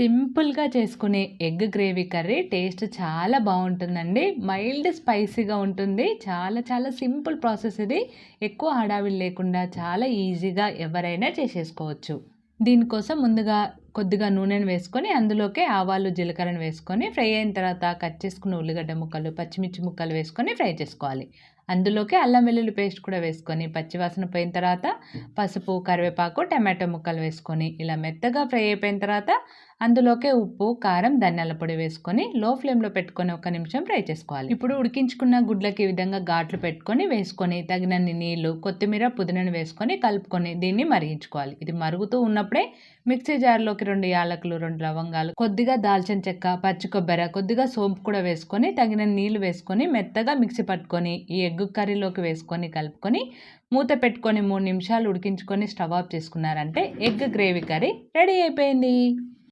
సింపుల్‌గా చేసుకునే egg gravy curry taste చాలా బాగుంటుందండి మైల్డ్ స్పైసీగా ఉంటుంది. చాలా చాలా సింపుల్ ప్రాసెస్ ఇది. ఎక్కువ హడావిడి లేకుండా చాలా ఈజీగా ఎవరైనా చేసేసుకోవచ్చు. దీనికోసం ముందుగా కొద్దిగా నూనెను వేసుకొని అందులోకే ఆవాలు, జీలకర్రను వేసుకొని ఫ్రై అయిన తర్వాత కట్ చేసుకున్న ఉల్లిగడ్డ ముక్కలు, పచ్చిమిర్చి ముక్కలు వేసుకొని ఫ్రై చేసుకోవాలి. అందులోకి అల్లం వెల్లుల్లి పేస్ట్ కూడా వేసుకొని పచ్చివాసన పోయిన తర్వాత పసుపు, కరివేపాకు, టమాటో ముక్కలు వేసుకొని ఇలా మెత్తగా ఫ్రై అయిపోయిన తర్వాత అందులోకే ఉప్పు, కారం, ధనియాల పొడి వేసుకొని లో ఫ్లేమ్‌లో పెట్టుకొని ఒక నిమిషం ఫ్రై చేసుకోవాలి. ఇప్పుడు ఉడికించుకున్న గుడ్లకి ఈ విధంగా ఘాట్లు పెట్టుకొని వేసుకొని తగినన్ని నీళ్ళు, కొత్తిమీర, పుదీనాను వేసుకొని కలుపుకొని దీన్ని మరిగించుకోవాలి. ఇది మరుగుతూ ఉన్నప్పుడే మిక్సీ జార్‌లోకి రెండు యాలకులు, రెండు లవంగాలు, కొద్దిగా దాల్చిన చెక్క, పచ్చి కొబ్బరి కొద్దిగా సోంపు కూడా వేసుకొని తగినన్ని నీళ్ళు వేసుకొని మెత్తగా మిక్సీ పట్టుకొని ఈ ఎగ్ కర్రీలోకి వేసుకొని కలుపుకొని మూత పెట్టుకొని మూడు నిమిషాలు ఉడికించుకొని స్టవ్ ఆఫ్ చేసుకున్నారంటే ఎగ్ గ్రేవీ కర్రీ రెడీ అయిపోయింది.